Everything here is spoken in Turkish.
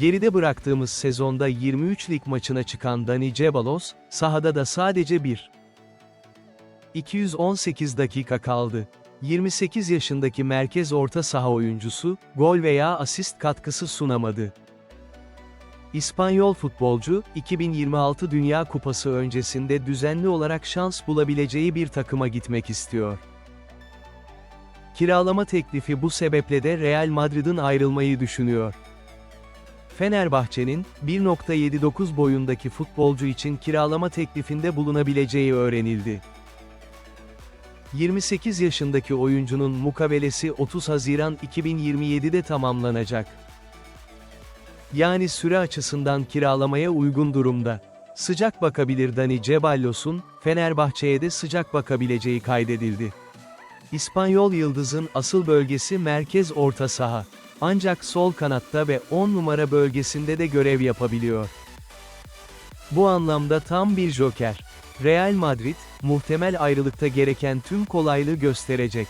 Geride bıraktığımız sezonda 23 lig maçına çıkan Dani Ceballos, sahada da sadece 1. 218 dakika kaldı. 28 yaşındaki merkez orta saha oyuncusu, gol veya asist katkısı sunamadı. İspanyol futbolcu, 2026 Dünya Kupası öncesinde düzenli olarak şans bulabileceği bir takıma gitmek istiyor. Kiralama teklifi bu sebeple de Real Madrid'in ayrılmayı düşünüyor. Fenerbahçe'nin, 1.79 boyundaki futbolcu için kiralama teklifinde bulunabileceği öğrenildi. 28 yaşındaki oyuncunun mukabelesi 30 Haziran 2027'de tamamlanacak. Yani süre açısından kiralamaya uygun durumda. Sıcak bakabilir Dani Ceballos'un, Fenerbahçe'ye de sıcak bakabileceği kaydedildi. İspanyol Yıldız'ın asıl bölgesi merkez orta saha. Ancak sol kanatta ve 10 numara bölgesinde de görev yapabiliyor. Bu anlamda tam bir joker. Real Madrid, muhtemel ayrılıkta gereken tüm kolaylığı gösterecek.